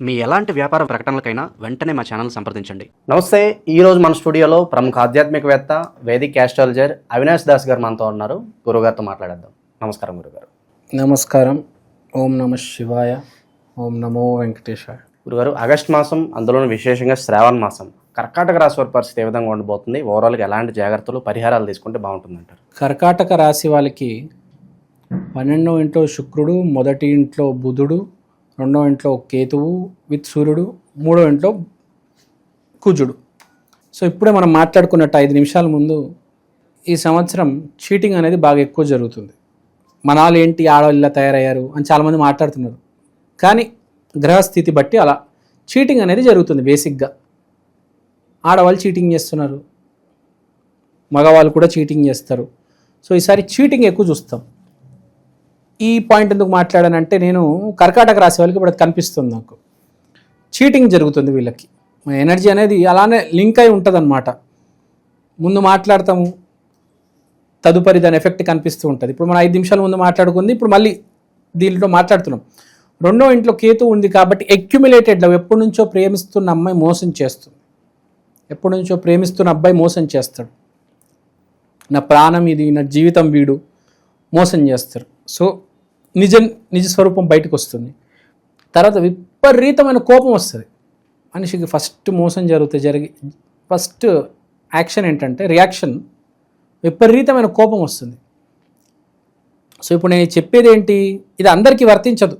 మీ ఎలాంటి వ్యాపార ప్రకటనలకైనా వెంటనే మా ఛానల్ సంప్రదించండి. నమస్తే ఈ రోజు మన స్టూడియోలో ప్రముఖ ఆధ్యాత్మికవేత్త వేదిక్ ఆస్ట్రాలజర్ అవినాష్ దాస్ గారు మనతో ఉన్నారు. గురుగారితో మాట్లాడేద్దాం. నమస్కారం గురుగారు నమస్కారం. ఓం నమ శివాయ. ఓం నమో వెంకటేశాయ. గురుగారు ఆగస్ట్ మాసం అందులోనూ విశేషంగా శ్రావణ మాసం. కర్కాటక రాశి వారి పరిస్థితి ఏ విధంగా ఉండబోతుంది? ఓవరాల్గా ఎలాంటి జాగ్రత్తలు పరిహారాలు తీసుకుంటే బాగుంటుందంటారు కర్కాటక రాశి వాళ్ళకి పన్నెండో ఇంట్లో శుక్రుడు మొదటి ఇంట్లో బుధుడు రెండో ఇంట్లో కేతువు విత్ సూర్యుడు మూడో ఇంట్లో కుజుడు. సో ఇప్పుడే మనం మాట్లాడుకున్నట్టు ఐదు నిమిషాల ముందు ఈ సంవత్సరం చీటింగ్ అనేది బాగా ఎక్కువ జరుగుతుంది. మనాలు ఏంటి ఆడవాళ్ళు ఇలా తయారయ్యారు అని చాలామంది మాట్లాడుతున్నారు. కానీ గ్రహస్థితి బట్టి అలా చీటింగ్ అనేది జరుగుతుంది బేసిక్గా. ఆడవాళ్ళు చీటింగ్ చేస్తున్నారు. మగవాళ్ళు కూడా చీటింగ్ చేస్తారు. సో ఈసారి చీటింగ్ ఎక్కువ చూస్తాం. ఈ పాయింట్ ఎందుకు మాట్లాడానంటే నేను కర్కాటక రాశి వాళ్ళకి ఇప్పుడు అది కనిపిస్తుంది నాకు. చీటింగ్ జరుగుతుంది వీళ్ళకి. ఎనర్జీ అనేది అలానే లింక్ అయి ఉంటుంది ముందు మాట్లాడతాము తదుపరి దాని ఎఫెక్ట్ కనిపిస్తూ ఉంటుంది. ఇప్పుడు మనం ఐదు నిమిషాల ముందు మాట్లాడుకుంది ఇప్పుడు మళ్ళీ దీంట్లో మాట్లాడుతున్నాం. రెండో ఇంట్లో కేతు ఉంది కాబట్టి అక్యుములేటెడ్ లవ్ ఎప్పటి నుంచో ప్రేమిస్తున్న అమ్మాయి మోసం చేస్తుంది. ఎప్పటి నుంచో ప్రేమిస్తున్న అబ్బాయి మోసం చేస్తాడు. నా ప్రాణం ఇది నా జీవితం వీడు మోసం చేస్తారు. సో నిజ నిజ స్వరూపం బయటకు వస్తుంది. తర్వాత విపరీతమైన కోపం వస్తుంది. మనిషికి ఫస్ట్ మోసం జరిగితే జరిగి ఫస్ట్ యాక్షన్ ఏంటంటే రియాక్షన్ విపరీతమైన కోపం వస్తుంది. సో ఇప్పుడు నేను చెప్పేది ఏంటి? ఇది అందరికీ వర్తించదు.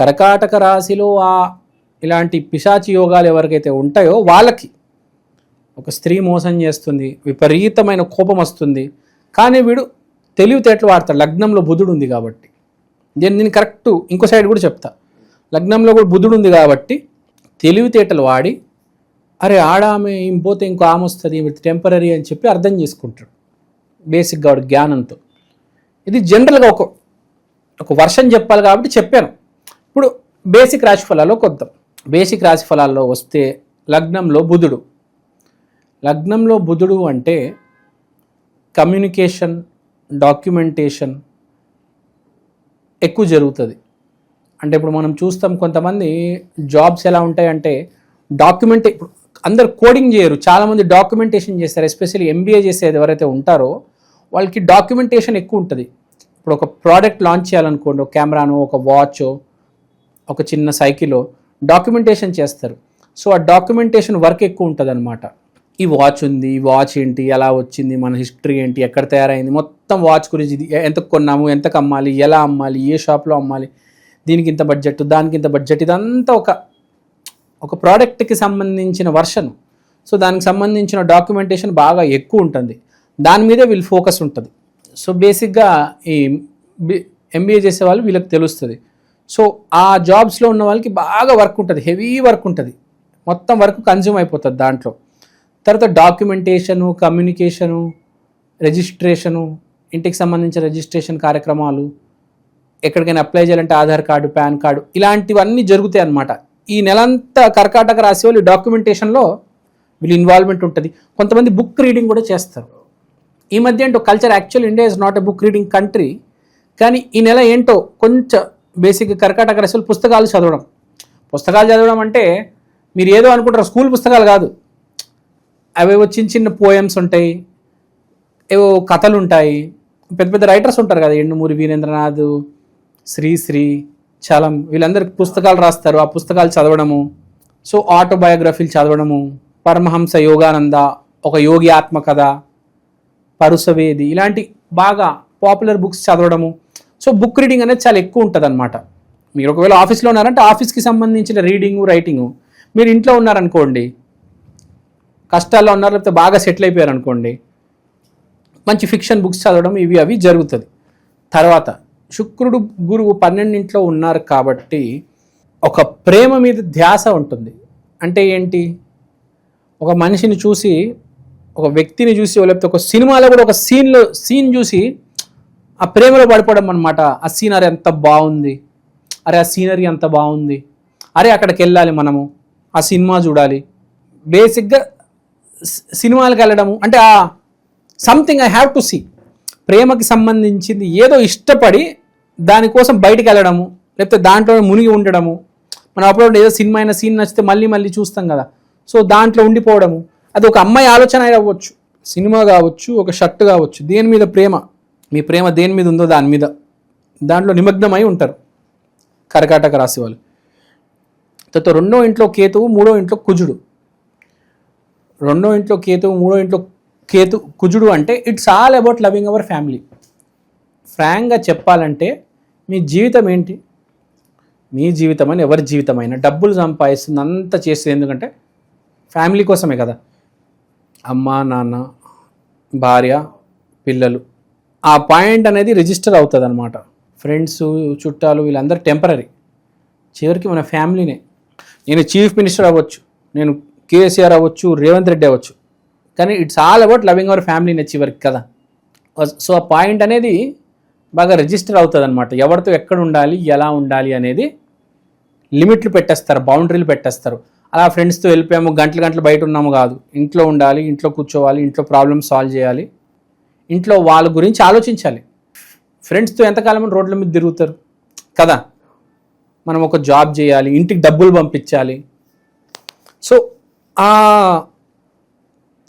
కర్కాటక రాశిలో ఆ ఇలాంటి పిశాచి యోగాలు ఎవరికైతే ఉంటాయో వాళ్ళకి ఒక స్త్రీ మోసం చేస్తుంది విపరీతమైన కోపం వస్తుంది. కానీ వీడు తెలివితేటలు వాడతాడు. లగ్నంలో బుధుడు ఉంది కాబట్టి. నేను దీన్ని కరెక్ట్ ఇంకో సైడ్ కూడా చెప్తా. లగ్నంలో కూడా బుధుడు ఉంది కాబట్టి తెలివితేటలు వాడి అరే ఆడ ఆమె ఏం పోతే ఇంకో ఆమె వస్తుంది టెంపరీ అని చెప్పి అర్థం చేసుకుంటాడు. బేసిక్గా వాడు జ్ఞానంతో. ఇది జనరల్గా ఒక ఒక వర్షం చెప్పాలి కాబట్టి చెప్పాను. ఇప్పుడు బేసిక్ రాశి ఫలాల్లో వద్దాం బేసిక్ రాశి ఫలాల్లో వస్తే లగ్నంలో బుధుడు. లగ్నంలో బుధుడు అంటే కమ్యూనికేషన్ డాక్యుమెంటేషన్ ఎక్కువ జరుగుతుంది. అంటే ఇప్పుడు మనం చూస్తాం కొంతమంది జాబ్స్ ఎలా ఉంటాయంటే డాక్యుమెంట్ ఇప్పుడు అందరు కోడింగ్ చేయరు. చాలామంది డాక్యుమెంటేషన్ చేస్తారు. ఎస్పెషల్లీ ఎంబీఏ చేసేది ఎవరైతే ఉంటారో వాళ్ళకి డాక్యుమెంటేషన్ ఎక్కువ ఉంటుంది. ఇప్పుడు ఒక ప్రోడక్ట్ లాంచ్ చేయాలనుకోండి ఒక కెమెరాను ఒక వాచ్ ఒక చిన్న సైకిలో డాక్యుమెంటేషన్ చేస్తారు. సో ఆ డాక్యుమెంటేషన్ వర్క్ ఎక్కువ ఉంటుంది అనమాట ఈ వాచ్ ఉంది ఈ వాచ్ ఏంటి ఎలా వచ్చింది మన హిస్టరీ ఏంటి ఎక్కడ తయారైంది మొత్తం వాచ్ గురించి ఇది ఎంత కొన్నాము ఎంతకు అమ్మాలి ఎలా అమ్మాలి ఏ షాప్లో అమ్మాలి దీనికి ఇంత బడ్జెట్ దానికి ఇంత బడ్జెట్ ఇదంతా ఒక ఒక ప్రోడక్ట్కి సంబంధించిన వర్షన్ సో దానికి సంబంధించిన డాక్యుమెంటేషన్ బాగా ఎక్కువ ఉంటుంది. దాని మీదే వీళ్ళు ఫోకస్ ఉంటుంది. సో బేసిక్గా ఈ ఎంబీఏ చేసే వాళ్ళు వీళ్ళకి తెలుస్తుంది. సో ఆ జాబ్స్లో ఉన్న వాళ్ళకి బాగా వర్క్ ఉంటుంది హెవీ వర్క్ ఉంటుంది. మొత్తం వర్క్ కన్జ్యూమ్ అయిపోతుంది దాంట్లో. తర్వాత డాక్యుమెంటేషను కమ్యూనికేషను రిజిస్ట్రేషను ఇంటికి సంబంధించిన రిజిస్ట్రేషన్ కార్యక్రమాలు ఎక్కడికైనా అప్లై చేయాలంటే ఆధార్ కార్డు పాన్ కార్డు ఇలాంటివన్నీ జరుగుతాయి అన్నమాట. ఈ నెలంతా కర్కాటక రాశి వాళ్ళు డాక్యుమెంటేషన్లో వీళ్ళు ఇన్వాల్వ్మెంట్ ఉంటుంది. కొంతమంది బుక్ రీడింగ్ కూడా చేస్తారు. ఈ మధ్య ఏంటో culture actual India is not a book reading country. కానీ ఈ నెల ఏంటో కొంచెం బేసిక్ కర్కాటక రాశులు పుస్తకాలు చదవడం. పుస్తకాలు చదవడం అంటే మీరు ఏదో అనుకుంటారు స్కూల్ పుస్తకాలు కాదు. అవేవో చిన్న చిన్న పోయమ్స్ ఉంటాయి ఏవో కథలు ఉంటాయి పెద్ద పెద్ద రైటర్స్ ఉంటారు కదా ఎండుమూరి వీరేంద్రనాథ్ శ్రీశ్రీ చలం వీళ్ళందరూ పుస్తకాలు రాస్తారు. ఆ పుస్తకాలు చదవడము సో ఆటోబయోగ్రఫీలు చదవడము పరమహంస యోగానంద ఒక యోగి ఆత్మకథ పరుసవేది ఇలాంటి బాగా పాపులర్ బుక్స్ చదవడము. సో బుక్ రీడింగ్ అనేది చాలా ఎక్కువ ఉంటుంది అనమాట మీరు ఒకవేళ ఆఫీస్లో ఉన్నారంటే ఆఫీస్కి సంబంధించిన రీడింగు రైటింగు మీరు ఇంట్లో ఉన్నారనుకోండి కష్టాల్లో ఉన్నారు లేకపోతే బాగా సెటిల్ అయిపోయారు అనుకోండి మంచి ఫిక్షన్ బుక్స్ చదవడం ఇవి అవి జరుగుతుంది. తర్వాత శుక్రుడు గురువు పన్నెండింట్లో ఉన్నారు కాబట్టి ఒక ప్రేమ మీద ధ్యాస ఉంటుంది. అంటే ఏంటి? ఒక మనిషిని చూసి ఒక వ్యక్తిని చూసి లేకపోతే ఒక సినిమాలో కూడా ఒక సీన్లో సీన్ చూసి ఆ ప్రేమలో పడిపోవడం అనమాట ఆ సీనరీ ఎంత బాగుంది. అరే ఆ సీనరీ ఎంత బాగుంది. అరే అక్కడికి వెళ్ళాలి మనము. ఆ సినిమా చూడాలి. బేసిక్గా సినిమాలకు వెళ్ళడము అంటే ఆ something I have to see ప్రేమకి సంబంధించింది ఏదో ఇష్టపడి దానికోసం బయటికి వెళ్ళడము లేకపోతే దాంట్లో మునిగి ఉండడము. మనం అప్పుడు ఏదో సినిమా అయిన సీన్ నచ్చితే మళ్ళీ మళ్ళీ చూస్తాం కదా. సో దాంట్లో ఉండిపోవడము. అది ఒక అమ్మాయి ఆలోచన అవ్వచ్చు. సినిమా కావచ్చు ఒక షర్ట్ కావచ్చు దేని మీద ప్రేమ? మీ ప్రేమ దేని మీద ఉందో దాని మీద. దాంట్లో నిమగ్నమై ఉంటారు కర్కాటక రాశి వాళ్ళు. తర్వాత రెండో ఇంట్లో కేతువు మూడో ఇంట్లో కుజుడు. రెండో ఇంట్లో కేతు మూడో ఇంట్లో కేతు కుజుడు అంటే it's all about loving our family ఫ్రాంక్గా చెప్పాలంటే మీ జీవితం ఏంటి? మీ జీవితం అని ఎవరి జీవితమైనా డబ్బులు సంపాదిస్తుంది అంత చేస్తుంది. ఎందుకంటే ఫ్యామిలీ కోసమే కదా. అమ్మ నాన్న భార్య పిల్లలు. ఆ పాయింట్ అనేది రిజిస్టర్ అవుతుంది అనమాట ఫ్రెండ్స్ చుట్టాలు వీళ్ళందరూ టెంపరీ చివరికి మన ఫ్యామిలీనే నేను చీఫ్ మినిస్టర్ అవ్వచ్చు. నేను కేసీఆర్ అవ్వచ్చు రేవంత్ రెడ్డి అవ్వచ్చు. కానీ it's all about loving our ఫ్యామిలీనే చివరికి కదా. సో ఆ పాయింట్ అనేది బాగా రిజిస్టర్ అవుతుంది అనమాట ఎవరితో ఎక్కడ ఉండాలి ఎలా ఉండాలి అనేది లిమిట్లు పెట్టేస్తారు బౌండరీలు పెట్టేస్తారు. అలా ఫ్రెండ్స్తో వెళ్ళిపోయాము గంటలు గంటలు బయట ఉన్నాము కాదు. ఇంట్లో ఉండాలి ఇంట్లో కూర్చోవాలి ఇంట్లో ప్రాబ్లమ్ సాల్వ్ చేయాలి. ఇంట్లో వాళ్ళ గురించి ఆలోచించాలి. ఫ్రెండ్స్తో ఎంతకాలం రోడ్ల మీద తిరుగుతారు? కదా. మనం ఒక జాబ్ చేయాలి ఇంటికి డబ్బులు పంపించాలి. సో ఆ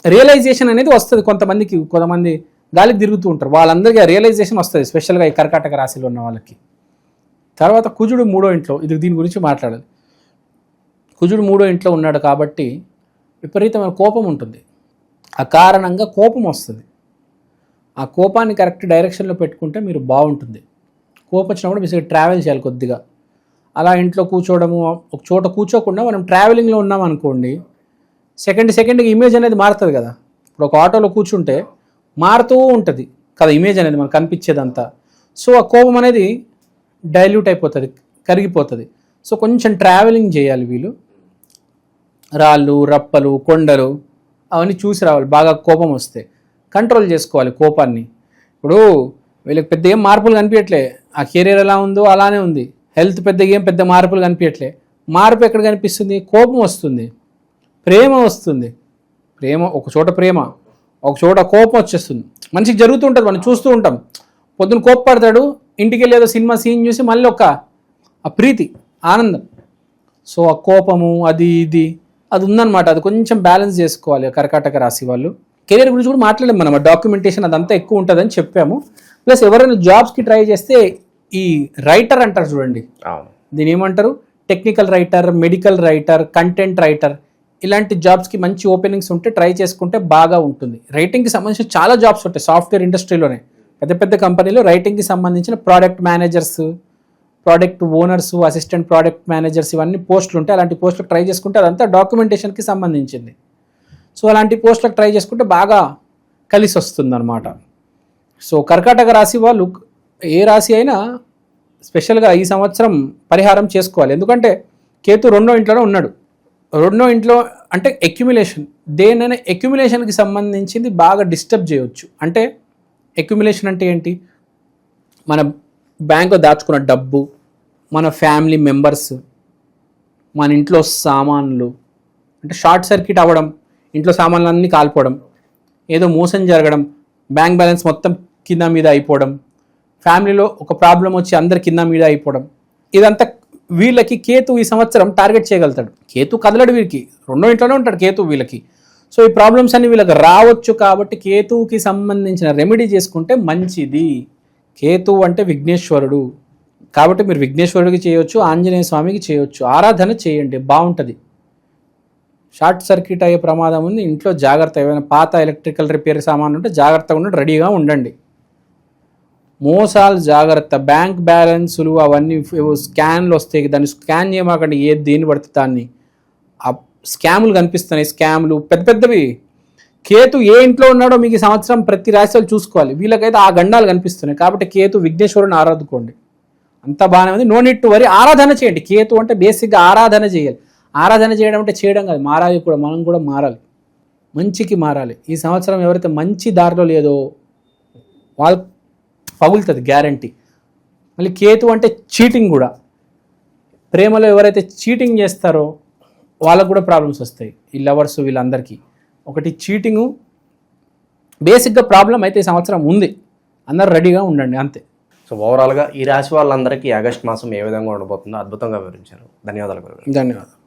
రియలైజేషన్ అనేది వస్తుంది కొంతమందికి కొంతమంది గాలికి తిరుగుతూ ఉంటారు. వాళ్ళందరికీ ఆ రియలైజేషన్ వస్తుంది స్పెషల్గా ఈ కర్కాటక రాశిలో ఉన్న వాళ్ళకి. తర్వాత కుజుడు మూడో ఇంట్లో ఇది దీని గురించి మాట్లాడాలి కుజుడు మూడో ఇంట్లో ఉన్నాడు కాబట్టి విపరీతమైన కోపం ఉంటుంది. ఆ కారణంగా కోపం వస్తుంది. ఆ కోపాన్ని కరెక్ట్ డైరెక్షన్లో పెట్టుకుంటే మీరు బాగుంటుంది. కోపం వచ్చినప్పుడు మీరు ట్రావెల్ చేయాలి కొద్దిగా. అలా ఇంట్లో కూర్చోవడము ఒక చోట కూర్చోకుండా మనం ట్రావెలింగ్లో ఉన్నాం అనుకోండి సెకండ్ సెకండ్కి ఇమేజ్ అనేది మారుతుంది కదా. ఇప్పుడు ఒక ఆటోలో కూర్చుంటే మారుతూ ఉంటుంది కదా ఇమేజ్ అనేది మనకు కనిపించేదంతా. సో ఆ కోపం అనేది డైల్యూట్ అయిపోతుంది కరిగిపోతుంది. సో కొంచెం ట్రావెలింగ్ చేయాలి వీళ్ళు. రాళ్ళు రప్పలు కొండలు అవన్నీ చూసి రావాలి బాగా కోపం వస్తే. కంట్రోల్ చేసుకోవాలి కోపాన్ని. ఇప్పుడు వీళ్ళకి పెద్ద ఏం మార్పులు కనిపించట్లే. ఆ కెరీర్ ఎలా ఉందో అలానే ఉంది. హెల్త్ పెద్దగా ఏం పెద్ద మార్పులు కనిపించట్లే. మార్పు ఎక్కడ కనిపిస్తుంది? కోపం వస్తుంది. ప్రేమ వస్తుంది. ప్రేమ ఒక చోట ప్రేమ ఒక చోట కోపం వచ్చేస్తుంది. మనిషికి జరుగుతూ ఉంటుంది మనం చూస్తూ ఉంటాం. పొద్దున కోప్పడతాడు ఇంటికి వెళ్ళి ఏదో సినిమా సీన్ చూసి మళ్ళీ ఒక ఆ ప్రీతి ఆనందం. సో ఆ కోపము అది ఇది అది ఉందన్నమాట. అది కొంచెం బ్యాలెన్స్ చేసుకోవాలి కర్కాటక రాశి వాళ్ళు. కెరీర్ గురించి కూడా మాట్లాడాం మనం డాక్యుమెంటేషన్ అదంతా ఎక్కువ ఉంటుందని చెప్పాము. ప్లస్ ఎవరైనా జాబ్స్కి ట్రై చేస్తే ఈ రైటర్ అంటారు చూడండి. దీని ఏమంటారు? Technical writer medical writer content writer ఇలాంటి జాబ్స్కి మంచి ఓపెనింగ్స్ ఉంటే ట్రై చేసుకుంటే బాగా ఉంటుంది. రైటింగ్కి సంబంధించిన చాలా జాబ్స్ ఉంటాయి. సాఫ్ట్వేర్ ఇండస్ట్రీలోనే పెద్ద పెద్ద కంపెనీలో రైటింగ్కి సంబంధించిన product managers product owners assistant product managers ఇవన్నీ పోస్టులు ఉంటాయి. అలాంటి పోస్టులకు ట్రై చేసుకుంటే అదంతా డాక్యుమెంటేషన్కి సంబంధించింది. సో అలాంటి పోస్టులకు ట్రై చేసుకుంటే బాగా కలిసి వస్తుంది అనమాట సో కర్కాటక రాశి వాళ్ళు ఏ రాశి అయినా స్పెషల్గా ఈ సంవత్సరం పరిహారం చేసుకోవాలి. ఎందుకంటే కేతు రెండో ఇంట్లోనే ఉన్నాడు. రెండో ఇంట్లో అంటే ఎక్యుమిలేషన్ దేనైనా ఎక్యుమిలేషన్కి సంబంధించింది బాగా డిస్టర్బ్ చేయవచ్చు అంటే ఎక్యుమిలేషన్ అంటే ఏంటి? మన బ్యాంకు దాచుకున్న డబ్బు మన ఫ్యామిలీ మెంబర్స్ మన ఇంట్లో సామాన్లు అంటే షార్ట్ సర్క్యూట్ అవ్వడం ఇంట్లో సామాన్లు అన్నీ కాలిపోవడం ఏదో మోసం జరగడం బ్యాంక్ బ్యాలెన్స్ మొత్తం కింద మీద అయిపోవడం ఫ్యామిలీలో ఒక ప్రాబ్లం వచ్చి అందరి కింద మీద అయిపోవడం ఇదంతా వీళ్ళకి కేతు ఈ సంవత్సరం టార్గెట్ చేయగలుగుతాడు. కేతు కదలడు వీరికి. రెండో ఇంట్లోనే ఉంటాడు కేతు వీళ్ళకి. సో ఈ ప్రాబ్లమ్స్ అన్ని వీళ్ళకి రావచ్చు కాబట్టి కేతువుకి సంబంధించిన రెమెడీ చేసుకుంటే మంచిది. కేతు అంటే విఘ్నేశ్వరుడు. కాబట్టి మీరు విఘ్నేశ్వరుడికి చేయొచ్చు ఆంజనేయ స్వామికి చేయొచ్చు. ఆరాధన చేయండి బాగుంటుంది. షార్ట్ సర్క్యూట్ అయ్యే ప్రమాదం ఉంది. ఇంట్లో జాగ్రత్త ఏమైనా పాత ఎలక్ట్రికల్ రిపేర్ సామాన్ ఉంటే జాగ్రత్తగా ఉండండి రెడీగా ఉండండి. మోసాలు జాగ్రత్త బ్యాంక్ బ్యాలెన్సులు అవన్నీ స్కాన్లు వస్తాయి. దాన్ని స్కాన్ చేయమాకండి ఏ దేన్ని పడితే దాన్ని. ఆ స్కాములు కనిపిస్తున్నాయి. స్కాములు పెద్ద పెద్దవి. కేతు ఏ ఇంట్లో ఉన్నాడో మీకు ఈ సంవత్సరం ప్రతి రాశిలో చూసుకోవాలి. వీళ్ళకైతే ఆ గండాలు కనిపిస్తున్నాయి. కాబట్టి కేతు విఘ్నేశ్వరుని ఆరాధుకోండి అంత బాగానే ఉంది. నో నీట్ టు వరి ఆరాధన చేయండి. కేతు అంటే బేసిక్గా ఆరాధన చేయాలి. ఆరాధన చేయడం అంటే చేయడం కాదు. మారాలి కూడా. మనం కూడా మారాలి. మంచికి మారాలి. ఈ సంవత్సరం ఎవరైతే మంచి దారిలో లేదో వాళ్ళు పగులుతుంది గ్యారంటీ మళ్ళీ కేతు అంటే చీటింగ్ కూడా. ప్రేమలో ఎవరైతే చీటింగ్ చేస్తారో వాళ్ళకు కూడా ప్రాబ్లమ్స్ వస్తాయి ఈ లవర్స్ వీళ్ళందరికీ. ఒకటి చీటింగు బేసిక్గా ప్రాబ్లం అయితే ఈ సంవత్సరం ఉంది. అందరు రెడీగా ఉండండి అంతే. సో ఓవరాల్గా ఈ రాశి వాళ్ళందరికీ ఆగస్ట్ మాసం ఏ విధంగా ఉండబోతుందో అద్భుతంగా వివరించారు. ధన్యవాదాలు ధన్యవాదాలు.